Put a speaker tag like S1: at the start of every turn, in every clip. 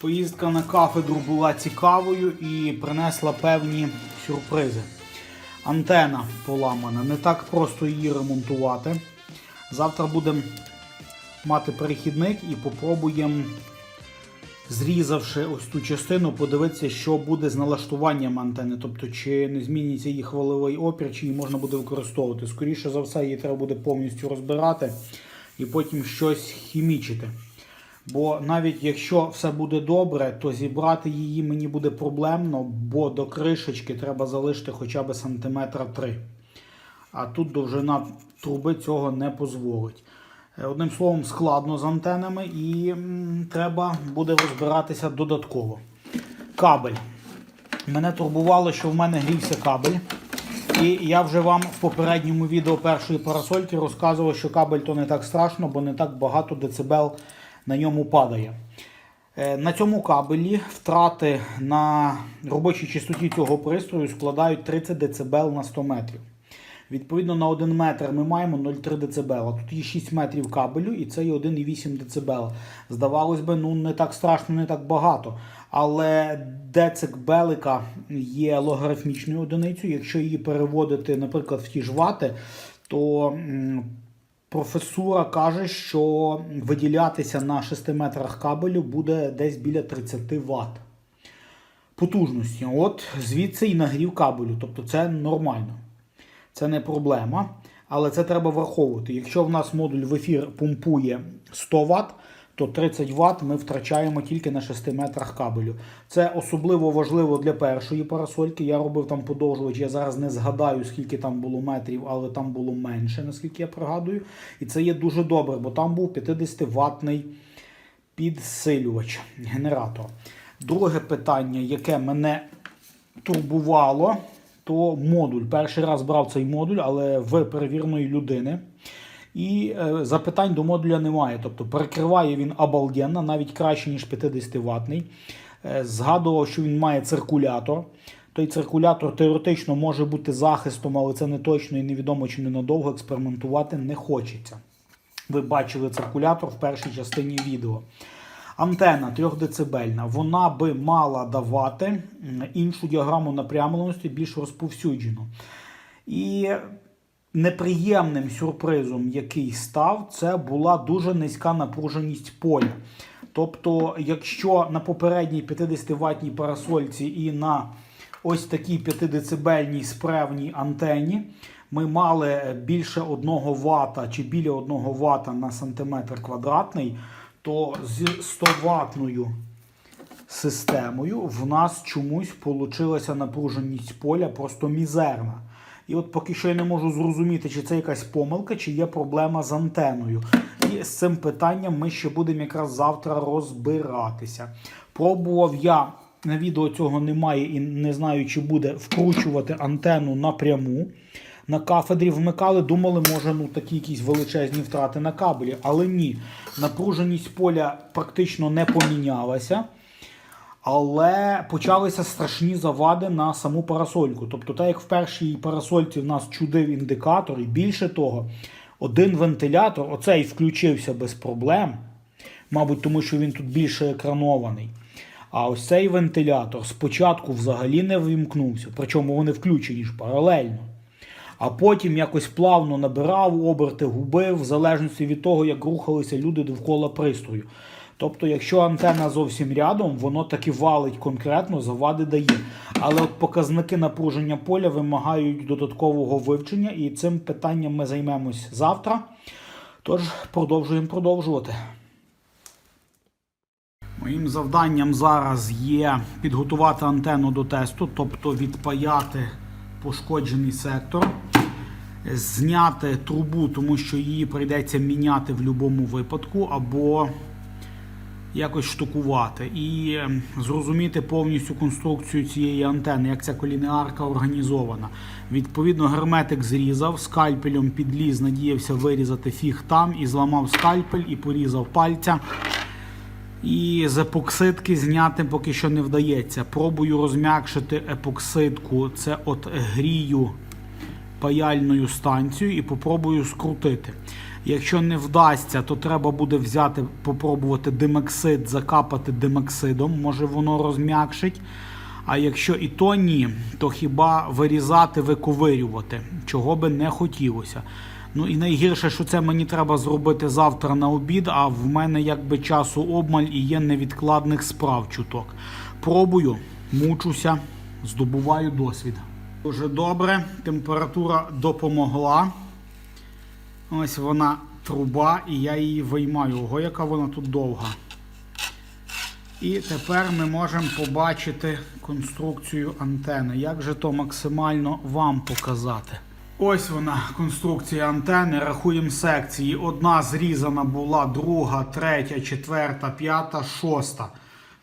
S1: Поїздка на кафедру була цікавою і принесла певні сюрпризи. Антена поламана, не так просто її ремонтувати. Завтра будемо мати перехідник і попробуємо, зрізавши ось ту частину, подивитися, що буде з налаштуванням антени. Тобто, чи не зміниться її хвилевий опір, чи її можна буде використовувати. Скоріше за все, її треба буде повністю розбирати і потім щось хімічити. Бо навіть якщо все буде добре, то зібрати її мені буде проблемно, бо до кришечки треба залишити хоча б сантиметра 3. А тут довжина труби цього не дозволить. Е, Одним словом, складно з антенами і треба буде розбиратися додатково. Кабель. Мене турбувало, що в мене грівся кабель. І я вже вам в попередньому відео першої парасольки розказував, що кабель то не так страшно, бо не так багато децибел на ньому падає. Е, На цьому кабелі втрати на робочій частоті цього пристрою складають 30 дБ на 100 метрів. Відповідно, на 1 метр ми маємо 0,3 дБ. Тут є 6 метрів кабелю і це є 1,8 дБ. Здавалось би, ну не так страшно, не так багато. Але децибелика є логарифмічною одиницею. Якщо її переводити, наприклад, в ті ж вати, то професура каже, що виділятися на 6 метрах кабелю буде десь біля 30 Вт потужності. От звідси і нагрів кабелю. Тобто це нормально. Це не проблема, але це треба враховувати. Якщо в нас модуль в ефір помпує 100 Вт, то 30 Вт ми втрачаємо тільки на 6 метрах кабелю. Це особливо важливо для першої парасольки. Я робив там подовжувач, я зараз не згадаю, скільки там було метрів, але там було менше, наскільки я пригадую. І це є дуже добре, бо там був 50 ватний підсилювач, генератор. Друге питання, яке мене турбувало, то модуль. Перший раз брав цей модуль, але в перевіреної людини. І е, запитань до модуля немає. Тобто перекриває він обалденно, навіть краще, ніж 50 ватний. Е, згадував, що він має циркулятор. Той циркулятор теоретично може бути захистом, але це не точно і невідомо чи ненадовго експериментувати не хочеться. Ви бачили циркулятор в першій частині відео. Антена 3 децибельна, вона би мала давати іншу діаграму напрямленості більш розповсюджену. І неприємним сюрпризом, який став, це була дуже низька напруженість поля. Тобто, якщо на попередній 50 ватній парасольці і на ось такій 5-децибельній спревній антені ми мали більше 1 Вт чи біля 1 Вт на сантиметр квадратний, то з 100 ватною системою в нас чомусь получилася напруженість поля просто мізерна. І от поки що я не можу зрозуміти, чи це якась помилка, чи є проблема з антеною. І з цим питанням ми ще будемо якраз завтра розбиратися. Пробував я, на відео цього немає і не знаю, чи буде вкручувати антенну напряму. На кафедрі вмикали, думали, може ну такі якісь величезні втрати на кабелі. Але ні, напруженість поля практично не помінялася. Але почалися страшні завади на саму парасольку. Тобто, так як в першій парасольці в нас чудив індикатор, і більше того, один вентилятор, оцей включився без проблем. Мабуть, тому що він тут більше екранований. А ось цей вентилятор спочатку взагалі не вимкнувся, причому вони включені ж паралельно. А потім якось плавно набирав оберти, губив, в залежності від того, як рухалися люди довкола пристрою. Тобто, якщо антенна зовсім рядом, воно таки валить конкретно, завади дає. Але от показники напруження поля вимагають додаткового вивчення, і цим питанням ми займемось завтра. Тож продовжуємо продовжувати. Моїм завданням зараз є підготувати антенну до тесту, тобто відпаяти пошкоджений сектор, зняти трубу, тому що її прийдеться міняти в будь-якому випадку, або якось штукувати. І ем, зрозуміти повністю конструкцію цієї антени, як ця колінеарка організована. Відповідно, герметик зрізав, скальпелем підліз, надіявся вирізати фіг там і зламав скальпель і порізав пальця. І з епоксидки зняти поки що не вдається. Пробую розм'якшити епоксидку. Це от грію паяльною станцією і попробую скрутити. Якщо не вдасться, то треба буде взяти, попробувати димексид, закапати димексидом, може воно розм'якшить. А якщо і то ні, то хіба вирізати, виковирювати, чого би не хотілося. Ну і найгірше, що це мені треба зробити завтра на обід, а в мене якби часу обмаль і є невідкладних справ чуток. Пробую, мучуся, здобуваю досвід. Дуже добре, температура допомогла. Ось вона труба, і я її виймаю. Ого, яка вона тут довга. І тепер ми можемо побачити конструкцію антени. Як же то максимально вам показати? Ось вона, конструкція антени. Рахуємо секції. Одна зрізана була, друга, третя, четверта, п'ята, шоста.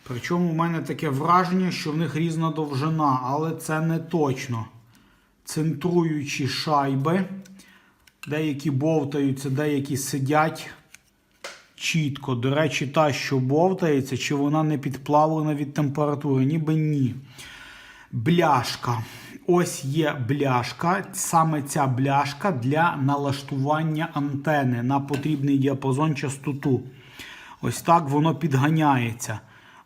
S1: Причому в мене таке враження, що в них різна довжина, але це не точно. Центруючі шайби. Деякі бовтаються, деякі сидять чітко. До речі, та, що бовтається, чи вона не підплавлена від температури, ніби ні. Бляшка. Ось є бляшка. Саме ця бляшка для налаштування антени на потрібний діапазон частоту. Ось так воно підганяється.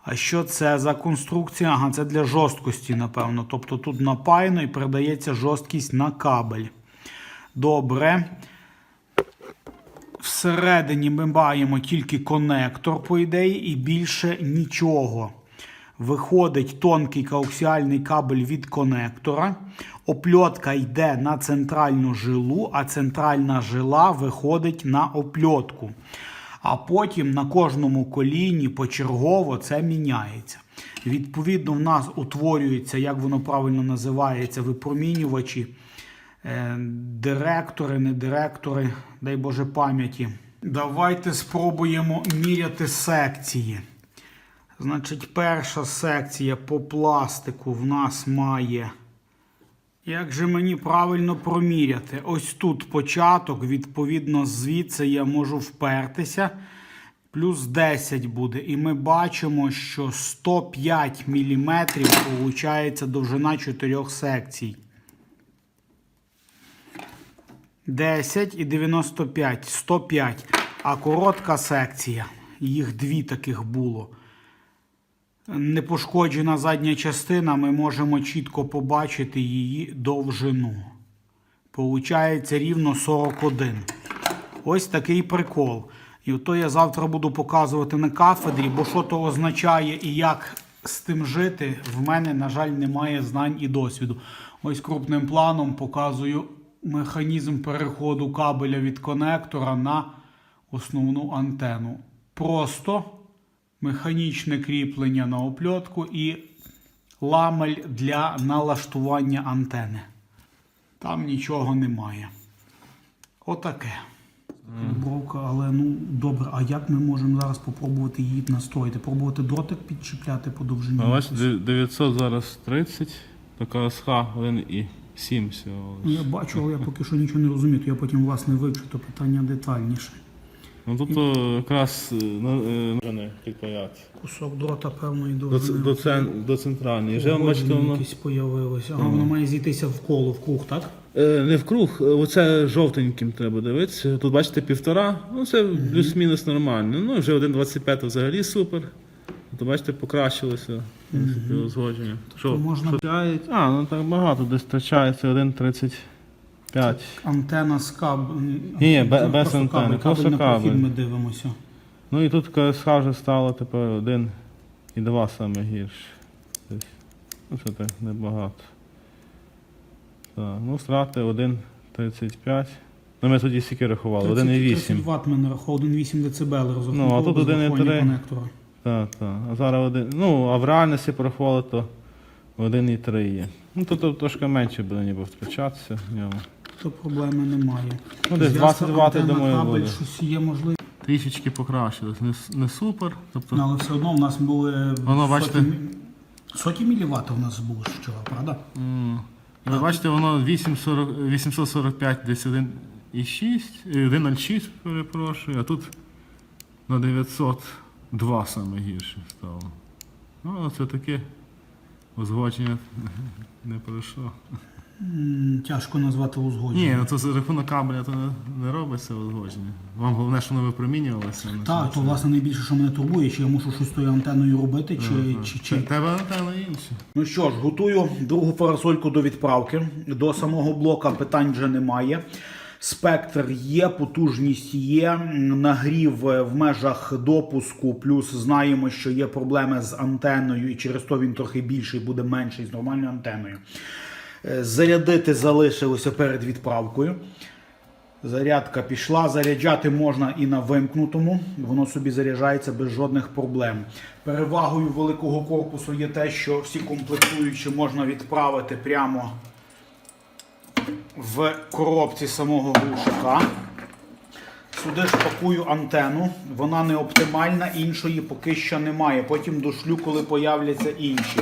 S1: А що це за конструкція? Ага, це для жорсткості, напевно. Тобто тут напаяно і передається жорсткість на кабель. Добре. Всередині ми маємо тільки конектор, по ідеї, і більше нічого. Виходить тонкий коаксіальний кабель від конектора. Опльотка йде на центральну жилу, а центральна жила виходить на опльотку. А потім на кожному коліні почергово це міняється. Відповідно, в нас утворюється, як воно правильно називається, випромінювачі директори, не директори, дай Боже пам'яті. Давайте спробуємо міряти секції. Значить, перша секція по пластику в нас має. Як же мені правильно проміряти? Ось тут початок, відповідно, звідси я можу впертися. Плюс 10 буде. І ми бачимо, що 105 мм виходить довжина 4 секцій. 10 і 95, 105. А коротка секція, їх дві таких було. Непошкоджена задня частина, ми можемо чітко побачити її довжину. Получається рівно 41. Ось такий прикол. І ото я завтра буду показувати на кафедрі, бо що то означає і як з тим жити, в мене, на жаль, немає знань і досвіду. Ось крупним планом показую механізм переходу кабеля від конектора на основну антенну. Просто механічне кріплення на опльотку і ламель для налаштування антени. Там нічого немає. Отаке. Бровка, але ну добре, а як ми можемо зараз попробувати її настроїти? Пробувати дротик підчіпляти по довжині?
S2: Бачите, де- 900 зараз 30, така СХ 1,7 всього.
S1: Ну, я бачу, але я поки що нічого не розумію, то я потім власне вивчу то питання детальніше.
S2: Ну тобто якраз е, ну, е, не підпаяти.
S1: Кусок дрота певної
S2: До, ц-
S1: довжини.
S2: до, цен, до центральної. Вже бачите, воно
S1: якісь появилося. Ага, воно має зійтися в коло, в круг, так?
S2: е, не в круг, е, оце жовтеньким треба дивитися. Тут бачите півтора, ну це плюс-мінус нормально. Ну вже 1,25 взагалі супер. То бачите, покращилося в принципі, узгодження. Що,
S1: можна-
S2: що? А, ну так багато, десь втрачається 1,35.
S1: Антена з каб...
S2: Ні, бе-
S1: просто
S2: без
S1: кабель,
S2: антени, просто кабель.
S1: прохід ми дивимося.
S2: Ну і тут КСХ вже стало тепер один і два саме гірше. Тобто, Ну це так небагато. Так, ну втрати 1,35. Ну ми тоді скільки рахували? 1,8.
S1: 30
S2: 1,8.
S1: Вт ми нарахував, 1,8 дБ розрахунково
S2: Ну, а тут
S1: без
S2: 1,3.
S1: врахування конектора.
S2: Так, так. А зараз один. Ну, а в реальності порахували, то 1,3 є. Ну тут то, трошки менше буде ніби втрачатися в ньому.
S1: То проблеми немає.
S2: Ну, десь
S1: Зв'язка
S2: 20 Вт, я
S1: антенна,
S2: думаю,
S1: кабель,
S2: буде.
S1: щось є можливо.
S2: Трішечки покращилось. Не, с- не супер. Тобто,
S1: Ну, але все одно в нас були
S2: Воно, бачите-
S1: сотні, соті міліват у нас було вчора, правда?
S2: М. Ви бачите, воно 840, 845 десь 1,6, е, 1,06, перепрошую, а тут на 902 саме гірше стало. Ну, це таке узгодження не пройшло.
S1: Тяжко назвати узгодження.
S2: Ні, ну то за рахунок кабеля то не, не робиться узгодження. Вам головне, що воно випромінювалося.
S1: Так, то власне найбільше, що мене турбує, чи я мушу щось з тою антеною робити, чи, чи, чи...
S2: Те- Тебе антенна інше.
S1: Ну що ж, готую другу парасольку до відправки. До самого блока питань вже немає. Спектр є, потужність є, нагрів в межах допуску. Плюс знаємо, що є проблеми з антеною, і через то він трохи більший буде менший з нормальною антеною. Е, Зарядити залишилося перед відправкою. Зарядка пішла. Заряджати можна і на вимкнутому. Воно собі заряджається без жодних проблем. Перевагою великого корпусу є те, що всі комплектуючі можна відправити прямо в коробці самого глушака. Сюди ж пакую антенну. Вона не оптимальна, іншої поки що немає. Потім дошлю, коли появляться інші.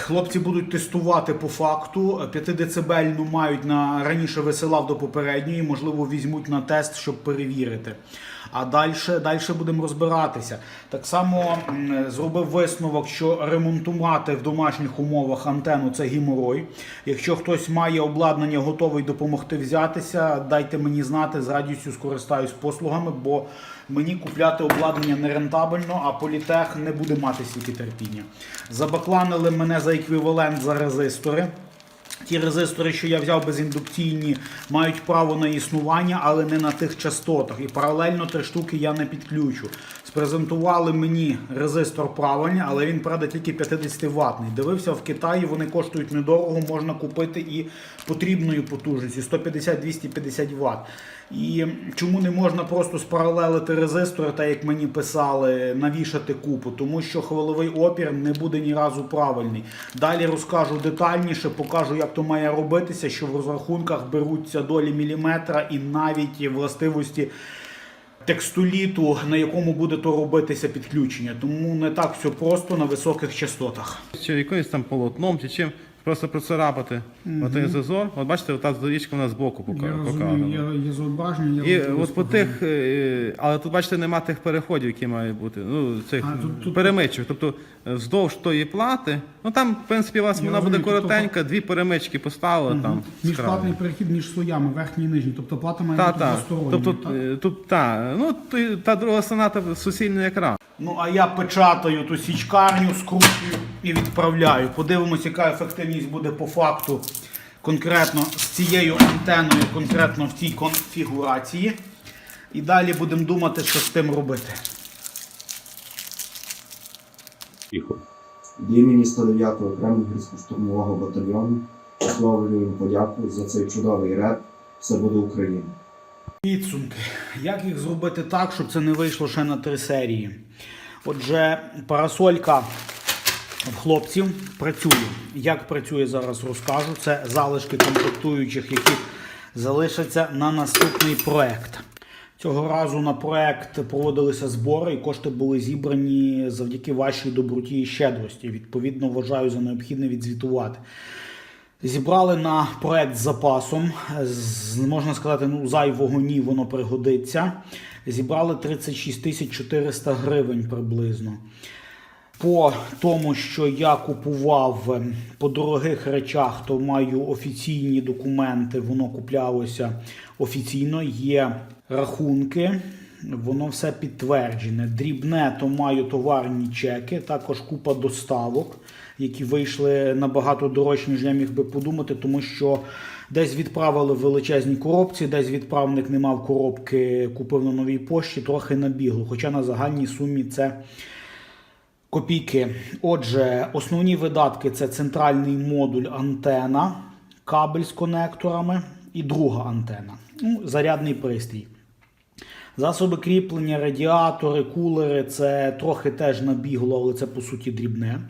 S1: Хлопці будуть тестувати по факту. 5-децибельну мають на раніше висилав до попередньої, можливо, візьмуть на тест, щоб перевірити. А далі, далі будемо розбиратися. Так само зробив висновок, що ремонтувати в домашніх умовах антенну це геморой. Якщо хтось має обладнання, готовий допомогти взятися, дайте мені знати, з радістю скористаюсь послугами, бо мені купляти обладнання не рентабельно, а політех не буде мати стільки терпіння. Забакланили мене за еквівалент за резистори. Ті резистори, що я взяв безіндукційні, мають право на існування, але не на тих частотах. І паралельно три штуки я не підключу. Спрезентували мені резистор правильний, але він, правда, тільки 50 ватний. Дивився в Китаї, вони коштують недорого, можна купити і потрібної потужності 150-250 Вт. І чому не можна просто спаралелити резистори, так як мені писали, навішати купу? Тому що хвиловий опір не буде ні разу правильний. Далі розкажу детальніше, покажу, як то має робитися, що в розрахунках беруться долі міліметра і навіть властивості текстоліту, на якому буде то робитися підключення. Тому не так все просто на високих частотах.
S2: Чи якоюсь там полотном, чи чим. Просто процарапати отий зазор. От бачите, ота доріжка у нас збоку пока- показана.
S1: є зображення,
S2: І от по тих, е, але тут бачите, нема тих переходів, які мають бути. Ну, цих
S1: А, тут- тут-
S2: перемичок. Тобто е, вздовж тої плати, ну там, в принципі, у вас
S1: Я
S2: вона буде
S1: розумію, тобто-
S2: коротенька, дві перемички поставили там. з краю.
S1: Міжплатний перехід між слоями, верхній і нижній. Тобто плата має
S2: Та,
S1: бути
S2: та. Тобто
S1: так?
S2: е, тут та, ну та друга соната суцільний екран.
S1: Ну, а я печатаю ту січкарню, скручую і відправляю. Подивимось, яка ефективність буде по факту конкретно з цією антеною, конкретно в цій конфігурації. І далі будемо думати, що з тим робити.
S3: Тихо.
S4: Від імені 109-го окремого гірсько-штурмового батальйону висловлюємо подяку за цей чудовий реп. Все буде Україна.
S1: Підсумки. Як їх зробити так, щоб це не вийшло ще на три серії? Отже, парасолька в хлопців працює. Як працює зараз, розкажу. Це залишки комплектуючих, які залишаться на наступний проект. Цього разу на проект проводилися збори, і кошти були зібрані завдяки вашій доброті і щедрості. Відповідно, вважаю за необхідне відзвітувати. Зібрали на проект з запасом, можна сказати, ну, зайвого ні, воно пригодиться. Зібрали 36 тисяч 400 гривень приблизно. По тому, що я купував ем, по дорогих речах, то маю офіційні документи, воно куплялося офіційно, є рахунки, воно все підтверджене. Дрібне, то маю товарні чеки, також купа доставок, які вийшли набагато дорожче, ніж я міг би подумати, тому що десь відправили величезні коробці, десь відправник не мав коробки, купив на новій пошті, трохи набігло. Хоча на загальній сумі це копійки. Отже, основні видатки це центральний модуль антена, кабель з конекторами і друга антена. Ну, зарядний пристрій. Засоби кріплення, радіатори, кулери це трохи теж набігло, але це по суті дрібне.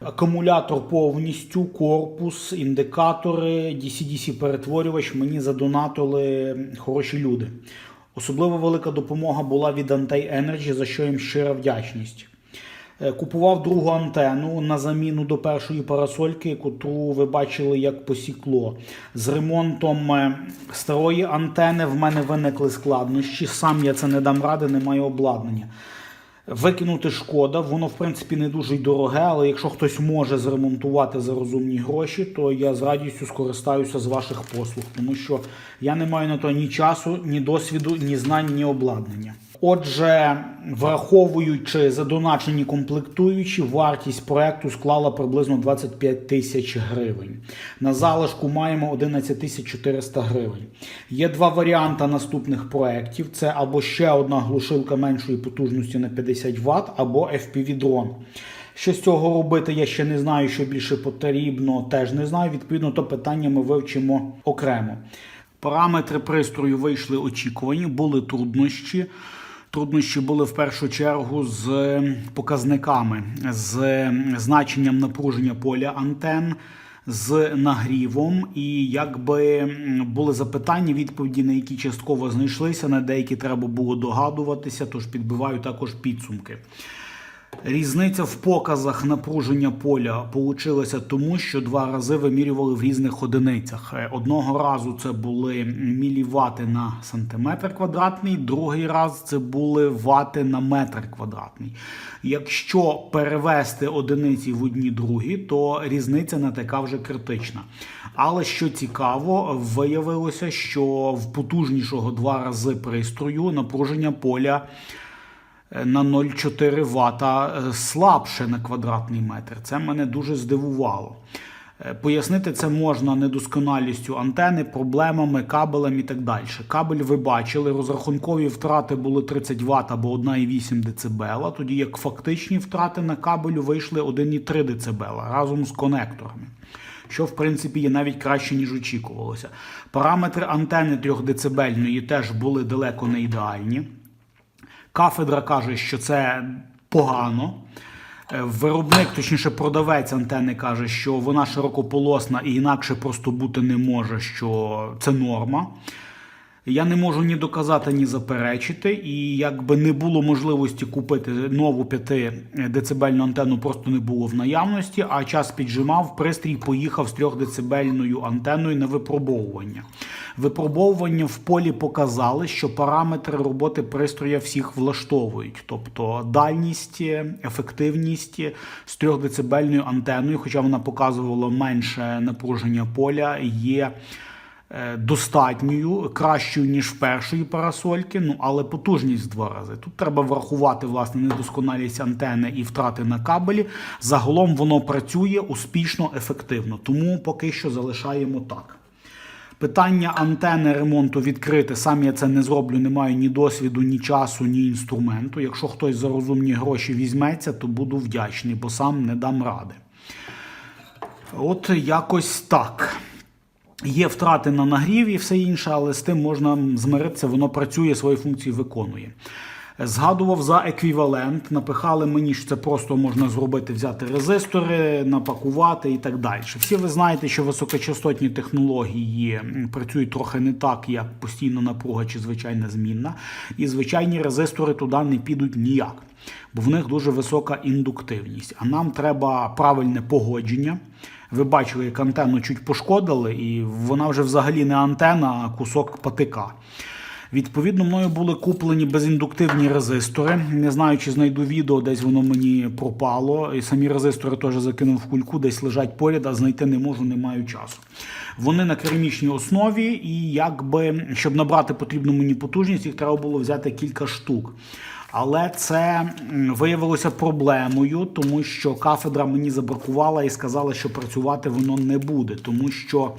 S1: Акумулятор повністю, корпус, індикатори, DC-DC перетворювач мені задонатили хороші люди. Особливо велика допомога була від Antei Energy, за що їм щира вдячність. Е, Купував другу антенну на заміну до першої парасольки, котру ви бачили як посікло. З ремонтом е, старої антени в мене виникли складнощі. Сам я це не дам ради, не маю обладнання. Викинути шкода, воно в принципі не дуже й дороге, але якщо хтось може зремонтувати за розумні гроші, то я з радістю скористаюся з ваших послуг, тому що я не маю на то ні часу, ні досвіду, ні знань, ні обладнання. Отже, враховуючи задоначені комплектуючі, вартість проекту склала приблизно 25 тисяч гривень. На залишку маємо 11 тисяч 400 гривень. Є два варіанти наступних проєктів: це або ще одна глушилка меншої потужності на 50 Вт, або FPV-дрон. Що з цього робити, я ще не знаю, що більше потрібно, теж не знаю. Відповідно, то питання ми вивчимо окремо. Параметри пристрою вийшли очікувані, були труднощі. Труднощі були в першу чергу з показниками, з значенням напруження поля антен, з нагрівом, і якби були запитання, відповіді на які частково знайшлися, на деякі треба було догадуватися, тож підбиваю також підсумки. Різниця в показах напруження поля получилася тому, що два рази вимірювали в різних одиницях. Е, Одного разу це були мілівати на сантиметр квадратний, другий раз це були вати на метр квадратний. Якщо перевести одиниці в одні другі, то різниця не така вже критична. Але що цікаво, виявилося, що в потужнішого два рази пристрою напруження поля на 0,4 Вт слабше на квадратний метр. Це мене дуже здивувало. Е, Пояснити це можна недосконалістю антени, проблемами, кабелем і так далі. Кабель ви бачили, розрахункові втрати були 30 Вт або 1,8 дБ, тоді як фактичні втрати на кабелю вийшли 1,3 дБ разом з конекторами. Що в принципі є навіть краще, ніж очікувалося. Параметри антени 3 дБ теж були далеко не ідеальні. Кафедра каже, що це погано. Е, Виробник, точніше, продавець антени каже, що вона широкополосна і інакше просто бути не може, що це норма. Я не можу ні доказати, ні заперечити. І якби не було можливості купити нову 5 децибельну антенну, просто не було в наявності, а час піджимав, пристрій поїхав з 3 децибельною антенною на випробовування. Випробовування в полі показали, що параметри роботи пристроя всіх влаштовують, тобто дальність, ефективність з 3 децибельною антеною, хоча вона показувала менше напруження поля, є е, достатньою, кращою, ніж в першої парасольки, ну але потужність в два рази. Тут треба врахувати власне недосконалість антени і втрати на кабелі. Загалом воно працює успішно, ефективно, тому поки що залишаємо так. Питання антени ремонту відкрите. Сам я це не зроблю, не маю ні досвіду, ні часу, ні інструменту. Якщо хтось за розумні гроші візьметься, то буду вдячний, бо сам не дам ради. От якось так. Є втрати на нагрів і все інше, але з тим можна змиритися, воно працює, свої функції виконує. Згадував за еквівалент, напихали мені, що це просто можна зробити, взяти резистори, напакувати і так далі. Всі ви знаєте, що високочастотні технології працюють трохи не так, як постійна напруга чи звичайна змінна. І звичайні резистори туди не підуть ніяк, бо в них дуже висока індуктивність. А нам треба правильне погодження. Ви бачили, як антенну чуть пошкодили, і вона вже взагалі не антена, а кусок патика. Відповідно, мною були куплені безіндуктивні резистори. Не знаю, чи знайду відео, десь воно мені пропало. І самі резистори теж закинув в кульку, десь лежать поряд, а знайти не можу, не маю часу. Вони на керамічній основі, і якби, щоб набрати потрібну мені потужність, їх треба було взяти кілька штук. Але це виявилося проблемою, тому що кафедра мені забракувала і сказала, що працювати воно не буде, тому що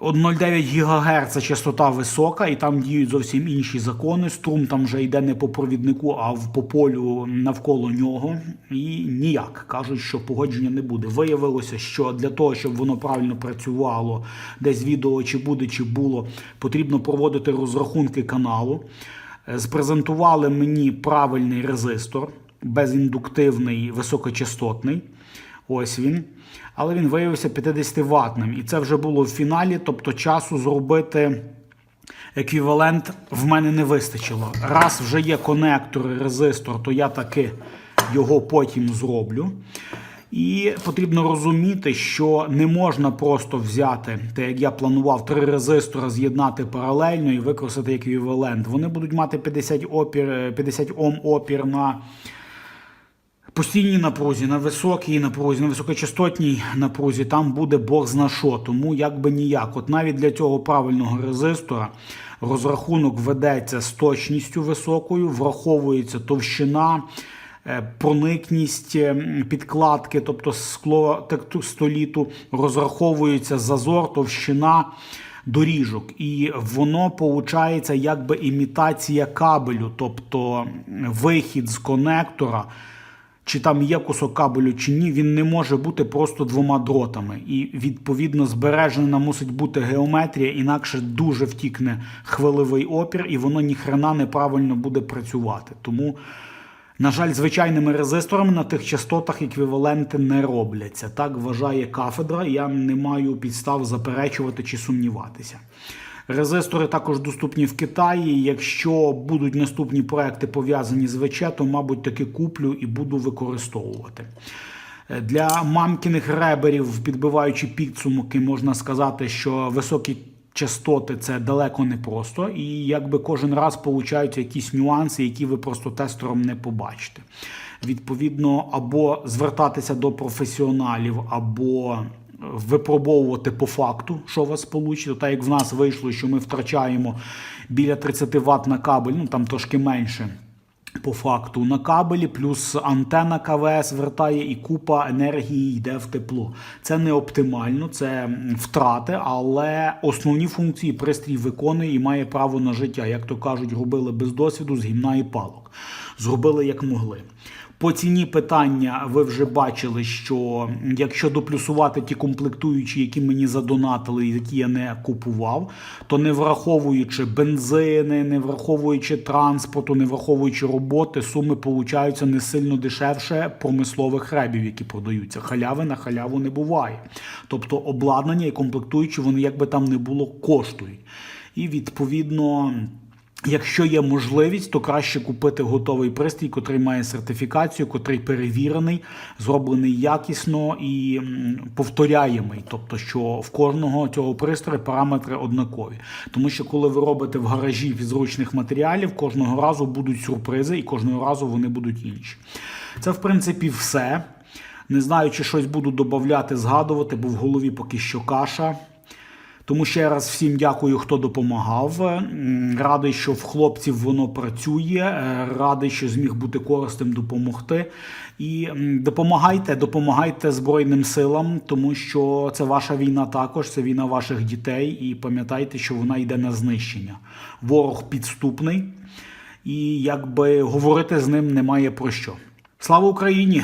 S1: 1,09 ГГц частота висока, і там діють зовсім інші закони. Струм там вже йде не по провіднику, а по полю навколо нього. І ніяк кажуть, що погодження не буде. Виявилося, що для того, щоб воно правильно працювало, десь відео чи буде, чи було, потрібно проводити розрахунки каналу. Е, Спрезентували мені правильний резистор, безіндуктивний, високочастотний. Ось він. Але він виявився 50 ватним. І це вже було в фіналі, тобто часу зробити еквівалент в мене не вистачило. Раз вже є конектор резистор, то я таки його потім зроблю. І потрібно розуміти, що не можна просто взяти, те, як я планував, три резистори з'єднати паралельно і використати еквівалент. Вони будуть мати 50 опір, е, 50 Ом опір на постійній напрузі, на високій напрузі, на високочастотній напрузі, там буде Бог зна що. Тому як би ніяк. От навіть для цього правильного резистора розрахунок ведеться з точністю високою, враховується товщина. Е, Проникність е, підкладки, тобто скло текстоліту, розраховується зазор, товщина доріжок, і воно виходить якби імітація кабелю, тобто вихід з конектора чи там є кусок кабелю чи ні, він не може бути просто двома дротами. І відповідно збережена мусить бути геометрія, інакше дуже втікне хвилевий опір, і воно ніхрена неправильно буде працювати. Тому, на жаль, звичайними резисторами на тих частотах еквіваленти не робляться. Так вважає кафедра. Я не маю підстав заперечувати чи сумніватися. Резистори також доступні в Китаї. Якщо будуть наступні проекти пов'язані з ВЧ, то, мабуть, таки куплю і буду використовувати. Для мамкіних реберів, підбиваючи підсумки, можна сказати, що високі частоти це далеко не просто, і якби кожен раз получаються якісь нюанси, які ви просто тестером не побачите. Відповідно, або звертатися до професіоналів, або випробовувати по факту, що у вас вийде. Так як в нас вийшло, що ми втрачаємо біля 30 Вт на кабель, ну там трошки менше. По факту на кабелі, плюс антена КВС вертає і купа енергії йде в тепло. Це не оптимально, це втрати, але основні функції пристрій виконує і має право на життя. Як то кажуть, робили без досвіду з гімна і палок. Зробили як могли. По ціні питання ви вже бачили, що якщо доплюсувати ті комплектуючі, які мені задонатили, які я не купував, то не враховуючи бензини, не враховуючи транспорту, не враховуючи роботи, суми получаються не сильно дешевше промислових ребів, які продаються. Халяви на халяву не буває. Тобто обладнання і комплектуючі, вони як би там не було, коштують. І відповідно. Якщо є можливість, то краще купити готовий пристрій, котрий має сертифікацію, котрий перевірений, зроблений якісно і повторяємий. Тобто, що в кожного цього пристрою параметри однакові. Тому що коли ви робите в гаражі з ручних матеріалів, кожного разу будуть сюрпризи, і кожного разу вони будуть інші. Це в принципі все. Не знаю, чи щось буду додати, згадувати, бо в голові поки що каша. Тому ще раз всім дякую, хто допомагав. Радий, що в хлопців воно працює. е, Радий, що зміг бути корисним допомогти. І допомагайте, допомагайте Збройним силам, тому що це ваша війна також, це війна ваших дітей. І пам'ятайте, що вона йде на знищення. Ворог підступний, і якби говорити з ним немає про що. Слава Україні!